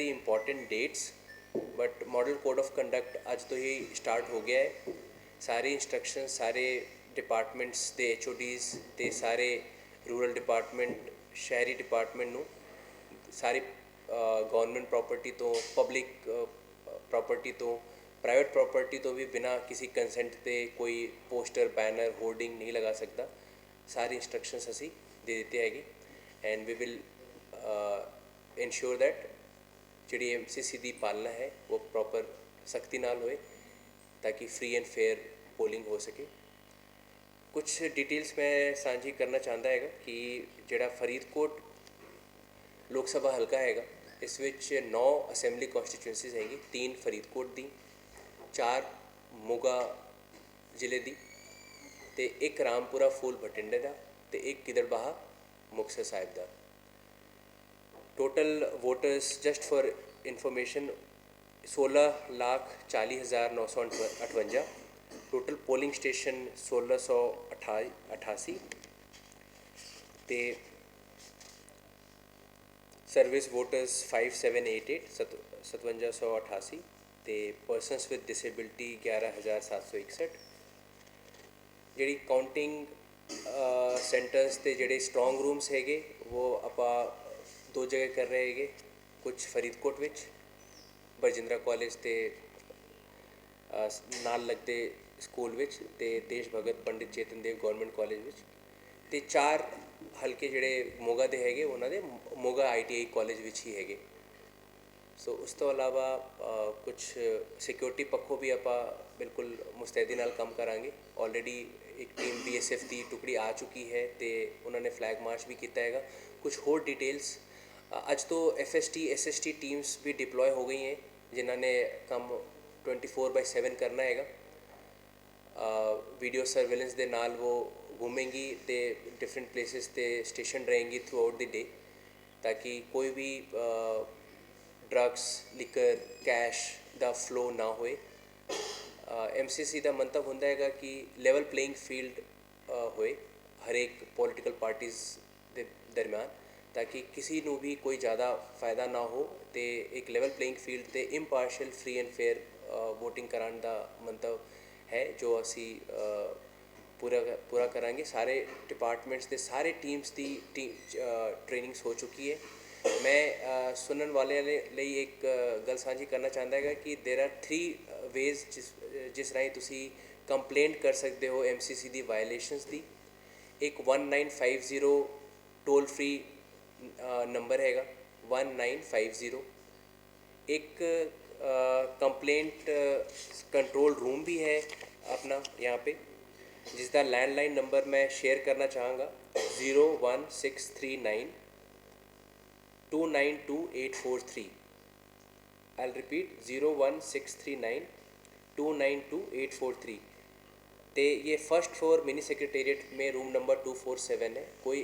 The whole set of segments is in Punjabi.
The important dates but model code of conduct ਅੱਜ ਤੋਂ ਹੀ ਸਟਾਰਟ ਹੋ ਗਿਆ ਹੈ ਸਾਰੇ ਇਨਸਟਰਕਸ਼ਨ ਸਾਰੇ ਡਿਪਾਰਟਮੈਂਟਸ ਦੇ ਐਚਓਡੀਜ਼ ਤੇ ਸਾਰੇ ਰੂਰਲ ਡਿਪਾਰਟਮੈਂਟ ਸ਼ਹਿਰੀ ਡਿਪਾਰਟਮੈਂਟ ਨੂੰ ਸਾਰੀ ਗਵਰਨਮੈਂਟ ਪ੍ਰਾਪਰਟੀ ਤੋਂ ਪਬਲਿਕ ਪ੍ਰਾਪਰਟੀ ਤੋਂ ਪ੍ਰਾਈਵੇਟ ਪ੍ਰਾਪਰਟੀ ਤੋਂ ਵੀ ਬਿਨਾ ਕਿਸੇ ਕੰਸੈਂਟ ਤੇ ਕੋਈ ਪੋਸਟਰ ਬੈਨਰ ਹੋਰਡਿੰਗ ਨਹੀਂ ਲਗਾ ਸਕਦਾ ਸਾਰੀ ਇਨਸਟਰਕਸ਼ਨਸ ਅਸੀਂ ਦੇ ਦਿੱਤੇ ਹੈਗੇ and we will ensure that ਜਿਹੜੀ ਐਮਸੀਸੀ ਦੀ ਪਾਲਣਾ ਹੈ, ਉਹ ਪ੍ਰੋਪਰ ਸਖਤੀ ਨਾਲ ਹੋਏ ਤਾਂ ਕਿ ਫ੍ਰੀ ਐਂਡ ਫੇਅਰ ਪੋਲਿੰਗ ਹੋ ਸਕੇ। ਕੁਝ ਡਿਟੇਲਸ ਮੈਂ ਸਾਂਝੀ ਕਰਨਾ ਚਾਹੁੰਦਾ ਹੈਗਾ ਕਿ ਜਿਹੜਾ ਫਰੀਦਕੋਟ ਲੋਕ ਸਭਾ ਹਲਕਾ ਹੈਗਾ, ਇਸ ਵਿੱਚ 9 ਅਸੈਂਬਲੀ ਕਨਸਟੀਚੁਐਂਸੀਜ਼ ਹੈਗੀ, ਤਿੰਨ ਫਰੀਦਕੋਟ ਦੀ, ਚਾਰ ਮੋਗਾ ਜ਼ਿਲ੍ਹੇ ਦੀ ਤੇ ਇੱਕ ਰਾਮਪੁਰਾ ਫੂਲ ਬਠਿੰਡੇ ਦਾ ਤੇ ਇੱਕ ਗਿੱਦੜਬਾਹਾ ਮੁਕਤਸਰ ਸਾਹਿਬ ਦਾ। Total voters just for information 16 lakh 40 ਹਜ਼ਾਰ 958 ਟੋਟਲ ਪੋਲਿੰਗ ਸਟੇਸ਼ਨ 1688 ਤੇ ਸਰਵਿਸ ਵੋਟਰਸ 5788 ਸਤ- 5788 ਤੇ ਪਰਸਨਸ ਵਿਦ ਡਿਸੇਬਿਲਟੀ 11761 ਜਿਹੜੀ ਕਾਊਂਟਿੰਗ ਸੈਂਟਰਸ ਤੇ ਜਿਹੜੇ ਸਟਰੋਂਗ ਰੂਮਸ ਹੈਗੇ ਉਹ ਆਪਾਂ ਦੋ ਜਗ੍ਹਾ ਕਰ ਰਹੇ ਹੈਗੇ ਕੁਝ ਫਰੀਦਕੋਟ ਵਿੱਚ, ਬਰਜਿੰਦਰਾ ਕਾਲਜ ਤੇ ਨਾਲ ਲੱਗਦੇ ਸਕੂਲ ਵਿੱਚ ਤੇ ਦੇਸ਼ ਭਗਤ ਪੰਡਿਤ ਚੇਤਨ ਦੇਵ ਗਵਰਨਮੈਂਟ ਕਾਲਜ ਵਿੱਚ ਤੇ ਚਾਰ ਹਲਕੇ ਜਿਹੜੇ ਮੋਗਾ ਦੇ ਹੈਗੇ, ਉਹਨਾਂ ਦੇ ਮੋਗਾ ਆਈਟੀਆਈ ਕਾਲਜ ਵਿੱਚ ਹੀ ਹੈਗੇ। ਸੋ ਉਸ ਤੋਂ ਇਲਾਵਾ ਕੁਝ ਸਿਕਿਉਰਿਟੀ ਪੱਖੋਂ ਵੀ ਆਪਾਂ ਬਿਲਕੁਲ ਮੁਸਤੈਦੀ ਨਾਲ ਕੰਮ ਕਰਾਂਗੇ। ਆਲਰੇਡੀ ਇੱਕ ਟੀਮ ਬੀਐਸਐਫ ਦੀ ਟੁਕੜੀ ਆ ਚੁੱਕੀ ਹੈ ਤੇ ਉਹਨਾਂ ਨੇ ਫਲੈਗ ਮਾਰਚ ਵੀ ਕੀਤਾ ਹੈਗਾ। ਕੁਝ ਹੋਰ ਡਿਟੇਲਸ ਅੱਜ ਤੋਂ ਐਫਐਸਟੀ ਐਸਐਸਟੀ ਟੀਮਸ ਵੀ ਡਿਪਲੋਏ ਹੋ ਗਈ ਹੈ, ਜਿਨ੍ਹਾਂ ਨੇ ਕੰਮ 24/7 ਕਰਨਾ ਹੈਗਾ। ਵੀਡੀਓ ਸਰਵੇਲੈਂਸ ਦੇ ਨਾਲ ਉਹ ਘੁੰਮੇਗੀ ਤੇ ਡਿਫਰੈਂਟ ਪਲੇਸਿਸ ਤੇ ਸਟੇਸ਼ਨ ਰਹੇਗੀ ਥਰੂ ਆਊਟ ਦੀ ਡੇ ਤਾਂ ਕਿ ਕੋਈ ਵੀ ਡਰੱਗਸ ਲਿਕਰ ਕੈਸ਼ ਦਾ ਫਲੋ ਨਾ ਹੋਏ। ਐਮਸੀਸੀ ਦਾ ਮੰਤਵ ਹੁੰਦਾ ਹੈਗਾ ਕਿ ਲੈਵਲ ਪਲੇਇੰਗ ਫੀਲਡ ਹੋਏ ਹਰੇਕ ਪੋਲੀਟੀਕਲ ਪਾਰਟੀਆਂ ਦੇ ਦਰਮਿਆਨ। ਤਾਂ ਕਿ ਕਿਸੇ ਨੂੰ ਵੀ ਕੋਈ ਜ਼ਿਆਦਾ ਫਾਇਦਾ ਨਾ ਹੋ ਤੇ ਇੱਕ ਲੈਵਲ ਪਲੇਇੰਗ ਫੀਲਡ ਤੇ impartial free and fair VOTING ਕਰਾਉਣ ਦਾ ਮੰਤਵ ਹੈ ਜੋ ਅਸੀਂ ਅ, ਪੂਰਾ ਪੂਰਾ ਕਰਾਂਗੇ ਸਾਰੇ ਡਿਪਾਰਟਮੈਂਟਸ ਦੇ ਸਾਰੇ ਟੀਮਸ ਦੀ ਟ੍ਰੇਨਿੰਗਸ ਹੋ ਚੁੱਕੀ ਹੈ ਮੈਂ ਅ, ਸੁਣਨ ਵਾਲਿਆਂ ਲਈ ਲਈ ਇੱਕ ਅ, ਗੱਲ ਸਾਂਝੀ ਕਰਨਾ ਚਾਹੁੰਦਾ ਹੈਗਾ ਕਿ देयर ਆਰ 3 ਵੇਜ਼ ਜਿਸ ਜਿਸ ਰਾਹੀਂ ਤੁਸੀਂ ਕੰਪਲੇਂਟ ਕਰ ਸਕਦੇ ਹੋ ਐਮਸੀਸੀ ਦੀ ਵਾਇਲੇਸ਼ਨਸ ਦੀ ਇੱਕ 1950 ਟੋਲ ਫ੍ਰੀ नंबर हैगा वन नाइन फाइव ज़ीरो। एक कंप्लेंट कंट्रोल रूम भी है अपना यहाँ पे, जिसका लैंडलाइन नंबर मैं शेयर करना चाहूँगा, zero one six three nine two nine two eight four three. I repeat zero one six three nine two nine two eight four three. तो ये फ़र्स्ट फ्लोर मिनी सेक्रेटेरिएट में room number two four seven है। कोई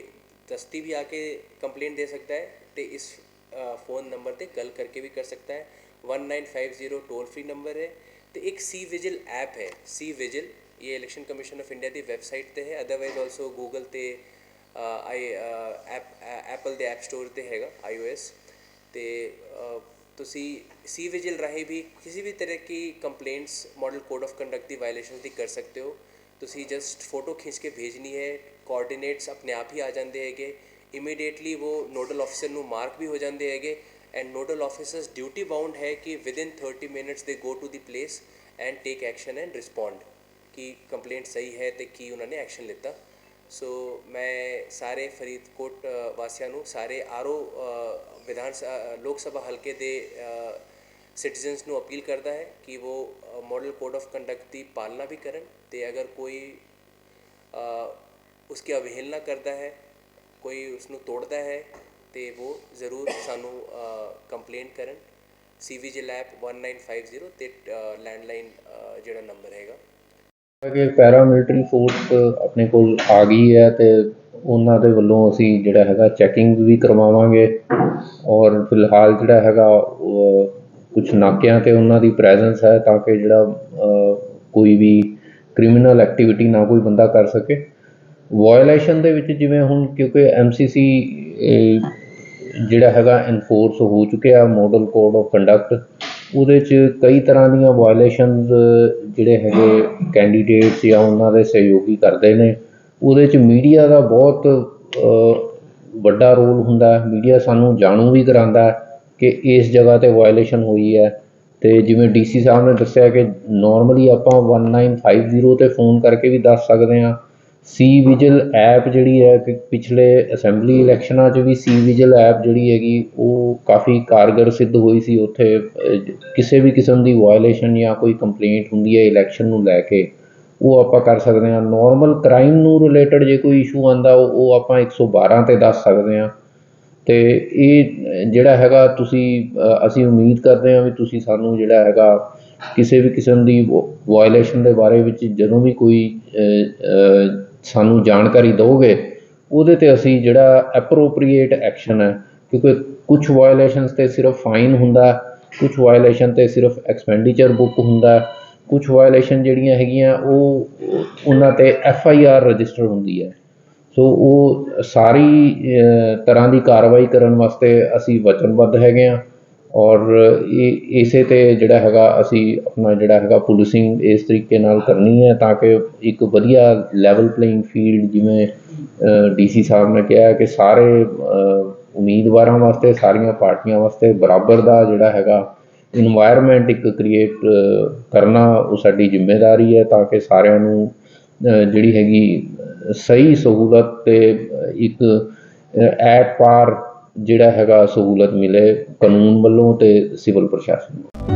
दस्ती भी आके कंप्लेंट दे सकता है तो इस फ़ोन नंबर पे कल करके भी कर सकता है 1950 टोल फ्री नंबर है ਤੇ ਇੱਕ ਸੀ ਵਿਜਿਲ ਐਪ ਹੈ ਸੀ ਵਿਜਿਲ ਇਹ ਇਲੈਕਸ਼ਨ ਕਮਿਸ਼ਨ ਆਫ ਇੰਡੀਆ ਦੀ ਵੈਬਸਾਈਟ ਤੇ ਹੈ ਅਦਰਵਾਈਜ਼ ਆਲਸੋ ਗੂਗਲ ਤੇ ਆਈ ਐਪ ਐਪਲ ਦੇ ਐਪ ਸਟੋਰ ਤੇ ਹੈਗਾ iOS ਤੇ ਅ, ਤੁਸੀਂ ਸੀ ਵਿਜਿਲ ਰਾਹੀਂ ਵੀ ਕਿਸੇ ਵੀ ਤਰ੍ਹਾਂ ਕੀ complaints model code of conduct the violation ਦੀ ਕਰ ਸਕਦੇ ਹੋ ਤੁਸੀਂ ਜਸਟ ਫੋਟੋ ਖਿੱਚ ਕੇ ਭੇਜਣੀ ਹੈ ਕੋਆਰਡੀਨੇਟਸ ਆਪਣੇ ਆਪ ਹੀ ਆ ਜਾਂਦੇ ਹੈਗੇ ਇਮੀਡੀਏਟਲੀ ਉਹ ਨੋਡਲ ਆਫਿਸਰ ਨੂੰ ਮਾਰਕ ਵੀ ਹੋ ਜਾਂਦੇ ਹੈਗੇ and nodal officers duty bound ਹੈ ਕਿ ਵਿਦਿਨ 30 ਮਿੰਟਸ ਦੇ go to the place and take action and respond ਕਿ ਕੰਪਲੇਂਟ ਸਹੀ ਹੈ ਤੇ ਕੀ ਉਹਨਾਂ ਨੇ ਐਕਸ਼ਨ ਲਿੱਤਾ। ਸੋ ਮੈਂ ਸਾਰੇ ਫਰੀਦਕੋਟ ਵਾਸੀਆਂ ਨੂੰ, ਸਾਰੇ ਆਰਓ ਵਿਧਾਨ ਸ- ਲੋਕ ਸਭਾ ਹਲਕੇ ਦੇ ਸਿਟੀਜ਼ਨਸ ਨੂੰ ਅਪੀਲ ਕਰਦਾ ਹੈ ਕਿ ਉਹ ਮਾਡਲ ਕੋਡ ਆਫ ਕੰਡਕਟ ਦੀ ਪਾਲਣਾ ਵੀ ਕਰਨ ਤੇ ਅਗਰ ਕੋਈ ਅ, ਉਸकी ਅਵਹੇਲਨਾ ਕਰਦਾ ਹੈ ਕੋਈ ਉਸ ਨੂੰ ਤੋੜਦਾ ਹੈ ਤੇ ਉਹ ਜ਼ਰੂਰ ਸਾਨੂੰ ਕੰਪਲੇਂਟ ਕਰਨ। ਸੀਵੀਜੀ ਲੈਬ 1950 ਤੇ ਲੈਂਡਲਾਈਨ ਜਿਹੜਾ ਨੰਬਰ ਹੈਗਾ। ਕਿ ਪੈਰਾਮਿਲਟਰੀ ਫੋਰਸ ਆਪਣੇ ਕੋਲ ਆ ਗਈ ਹੈ ਤੇ ਉਹਨਾਂ ਦੇ ਵੱਲੋਂ ਅਸੀਂ ਜਿਹੜਾ ਹੈਗਾ ਚੈਕਿੰਗ ਵੀ ਕਰਵਾਵਾਂਗੇ। ਔਰ ਫਿਲਹਾਲ ਜਿਹੜਾ ਹੈਗਾ ਕੁਝ ਨਾਕਿਆਂ ਤੇ ਉਹਨਾਂ ਦੀ ਪ੍ਰੈਜ਼ੈਂਸ ਹੈ ਤਾਂ ਕਿ ਜਿਹੜਾ ਕੋਈ ਵੀ ਕ੍ਰਿਮੀਨਲ ਐਕਟੀਵਿਟੀ ਨਾ ਕੋਈ ਬੰਦਾ ਕਰ ਸਕੇ। ਵਾਇਓਲੇਸ਼ਨ ਦੇ ਵਿੱਚ ਜਿਵੇਂ ਹੁਣ ਕਿਉਂਕਿ ਐਮਸੀਸੀ ਜਿਹੜਾ ਹੈਗਾ ਇਨਫੋਰਸ ਹੋ ਚੁੱਕਿਆ ਮੋਡਲ ਕੋਡ ਆਫ ਕੰਡਕਟ ਉਹਦੇ 'ਚ ਕਈ ਤਰ੍ਹਾਂ ਦੀਆਂ ਵਾਇਲੇਸ਼ਨਸ ਜਿਹੜੇ ਹੈਗੇ ਕੈਂਡੀਡੇਟਸ ਜਾਂ ਉਹਨਾਂ ਦੇ ਸਹਿਯੋਗੀ ਕਰਦੇ ਨੇ। ਉਹਦੇ 'ਚ ਮੀਡੀਆ ਦਾ ਬਹੁਤ ਵੱਡਾ ਰੋਲ ਹੁੰਦਾ ਮੀਡੀਆ ਸਾਨੂੰ ਜਾਣੂ ਵੀ ਕਰਾਉਂਦਾ ਕਿ ਇਸ ਜਗ੍ਹਾ ਤੇ ਵਾਇਲੇਸ਼ਨ ਹੋਈ ਹੈ। ਤੇ ਜਿਵੇਂ ਡੀਸੀ ਸਾਹਿਬ ਨੇ ਦੱਸਿਆ ਕਿ ਨਾਰਮਲੀ ਆਪਾਂ 1950 ਤੇ ਫੋਨ ਕਰਕੇ ਵੀ ਦੱਸ ਸਕਦੇ ਹਾਂ। ਸੀ ਵਿਜਲ ਐਪ ਜਿਹੜੀ ਹੈ ਕਿ ਪਿਛਲੇ ਅਸੈਂਬਲੀ ਇਲੈਕਸ਼ਨਾਂ 'ਚ ਵੀ ਸੀ ਵਿਜਲ ਐਪ ਜਿਹੜੀ ਹੈਗੀ, ਉਹ ਕਾਫੀ ਕਾਰਗਰ ਸਿੱਧ ਹੋਈ ਸੀ ਉੱਥੇ। ਕਿਸੇ ਵੀ ਕਿਸਮ ਦੀ ਵਾਇਲੇਸ਼ਨ ਜਾਂ ਕੋਈ ਕੰਪਲੇਂਟ ਹੁੰਦੀ ਹੈ ਇਲੈਕਸ਼ਨ ਨੂੰ ਲੈ ਕੇ, ਉਹ ਆਪਾਂ ਕਰ ਸਕਦੇ ਹਾਂ। ਨਾਰਮਲ ਕ੍ਰਾਈਮ ਨੂੰ ਰਿਲੇਟਡ ਜੇ ਕੋਈ ਇਸ਼ੂ ਆਂਦਾ ਉਹ ਆਪਾਂ 112 ਤੇ ਦੱਸ ਸਕਦੇ ਹਾਂ। ਤੇ ਇਹ ਜਿਹੜਾ ਹੈਗਾ ਤੁਸੀਂ ਅਸੀਂ ਉਮੀਦ ਕਰਦੇ ਹਾਂ ਵੀ ਤੁਸੀਂ ਸਾਨੂੰ ਜਿਹੜਾ ਹੈਗਾ ਕਿਸੇ ਵੀ ਕਿਸਮ ਦੀ ਵਾਇਲੇਸ਼ਨ ਦੇ ਬਾਰੇ ਵਿੱਚ ਜਦੋਂ ਵੀ ਕੋਈ ਸਾਨੂੰ ਜਾਣਕਾਰੀ ਦਿਓਗੇ, ਉਹਦੇ ਤੇ ਅਸੀਂ ਜਿਹੜਾ ਐਪਰੋਪਰੀਏਟ ਐਕਸ਼ਨ ਹੈ, ਕਿਉਂਕਿ ਕੁਝ ਵਾਇਲੇਸ਼ਨਸ ਤੇ ਸਿਰਫ ਫਾਈਨ ਹੁੰਦਾ ਕੁਝ ਵਾਇਲੇਸ਼ਨ ਤੇ ਸਿਰਫ ਐਕਸਪੈਂਡੀਚਰ ਬੁੱਕ ਹੁੰਦਾ ਕੁਝ ਵਾਇਲੇਸ਼ਨ ਜਿਹੜੀਆਂ ਹੈਗੀਆਂ ਉਹ, ਉਹਨਾਂ ਤੇ ਐਫ ਆਈ ਆਰ ਰਜਿਸਟਰ ਹੁੰਦੀ ਹੈ। ਸੋ ਉਹ ਸਾਰੀ ਤਰ੍ਹਾਂ ਦੀ ਕਾਰਵਾਈ ਕਰਨ ਵਾਸਤੇ ਅਸੀਂ ਵਚਨਬੱਧ ਹੈਗੇ ਹਾਂ ਔਰ ਇਹ ਇਸੇ ਤੇ ਜਿਹੜਾ ਹੈਗਾ ਅਸੀਂ ਆਪਣਾ ਜਿਹੜਾ ਹੈਗਾ ਪੁਲਿਸਿੰਗ ਇਸ ਤਰੀਕੇ ਨਾਲ ਕਰਨੀ ਹੈ ਤਾਂ ਕਿ ਇੱਕ ਵਧੀਆ ਲੈਵਲ ਪਲੇਇੰਗ ਫੀਲਡ ਜਿਵੇਂ ਡੀਸੀ ਸਾਹਿਬ ਨੇ ਕਿਹਾ ਕਿ ਸਾਰੇ ਉਮੀਦਵਾਰਾਂ ਵਾਸਤੇ, ਸਾਰੀਆਂ ਪਾਰਟੀਆਂ ਵਾਸਤੇ ਬਰਾਬਰ ਦਾ ਜਿਹੜਾ ਹੈਗਾ ਇਨਵਾਇਰਨਮੈਂਟ ਇੱਕ ਕ੍ਰੀਏਟ ਕਰਨਾ ਉਹ ਸਾਡੀ ਜ਼ਿੰਮੇਵਾਰੀ ਹੈ ਤਾਂ ਕਿ ਸਾਰਿਆਂ ਨੂੰ ਜਿਹੜੀ ਹੈਗੀ ਸਹੀ ਸਹੂਲਤ ਤੇ ਇੱਕ ਐਟ ਪਾਰ ਜਿਹੜਾ ਹੈਗਾ ਸਹੂਲਤ ਮਿਲੇ ਕਾਨੂੰਨ ਵੱਲੋਂ ਤੇ ਸਿਵਲ ਪ੍ਰਸ਼ਾਸਨ ਵੱਲੋਂ।